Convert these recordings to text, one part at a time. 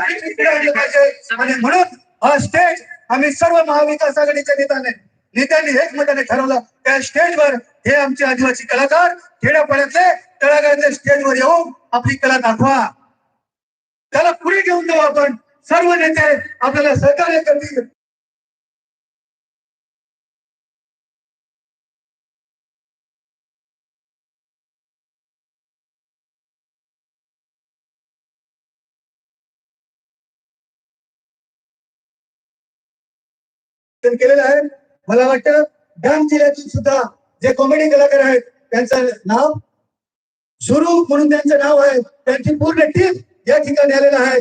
आणि पाहिजे. आणि म्हणून हा स्टेज आम्ही सर्व महाविकास आघाडीच्या नेत्याने नेत्यांनी हेच मताने ठरवलं. त्या स्टेजवर हे आमचे आदिवासी कलाकार खेड्यापाड्यातले तळागाळातल्या स्टेजवर येऊन आपली कला दाखवा. त्याला पुढे घेऊन जाऊ आपण. सर्व नेते आपल्याला सहकार्य करतील. केलेलं आहे. मला वाटतं डांग जिल्ह्यातून सुद्धा जे कॉमेडी कलाकार आहेत त्यांचं नाव सुरू म्हणून त्यांचं नाव आहे. त्यांची पूर्ण टीम या ठिकाणी आलेलं आहे.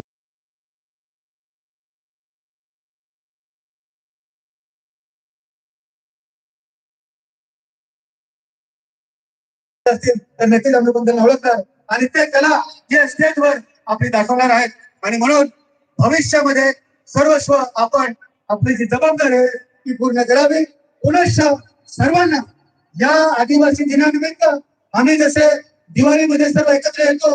असतील तर नक्कीच आम्ही पण त्यांना ओळखणार. आणि ते कला जे स्टेजवर आपली दाखवणार आहेत. आणि म्हणून भविष्यामध्ये सर्वस्व आपण आपली जी जबाबदारी आहे ती पूर्ण करावी. पुनश्च सर्वांना या आदिवासी दिनानिमित्त आम्ही जसे दिवाळीमध्ये सर्व एकत्र येतो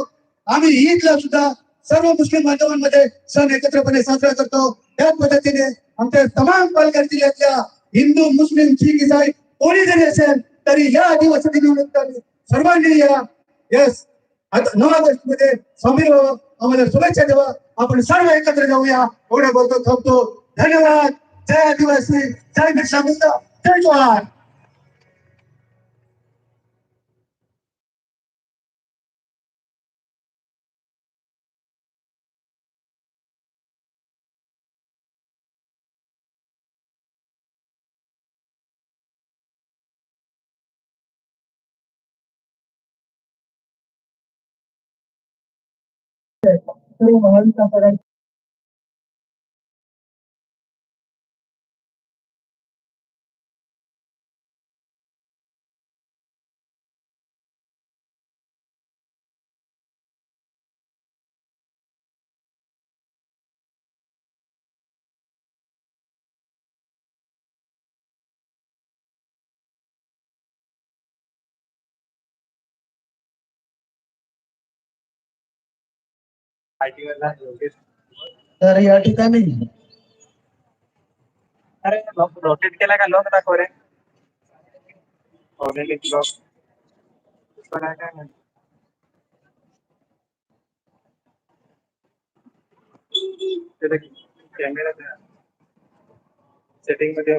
आम्ही ईदला सुद्धा सर्व मुस्लिम बांधवांमध्ये सण एकत्रपणे साजरा करतो. त्याच पद्धतीने आमच्या तमाम पालघर जिल्ह्यातल्या हिंदू मुस्लिम शीख इसाई कोणी जरी असेल तरी या आदिवासी दिनानिमित्त सर्वांनी या यस आता नऊ ऑगस्टमध्ये स्वामी आम्हाला शुभेच्छा द्यावा आपण सर्व एकत्र जाऊया. एवढं बोलतो थांबतो. धन्यवाद जय आदिवासी जय बिरसा मुंडा जय जवाहर सर्व तर या ठिकाणी अरे रोटेट केला का लॉक दाखव रे ऑलरेडी लॉक काय काय नाही कॅमेरा सेटिंग मध्ये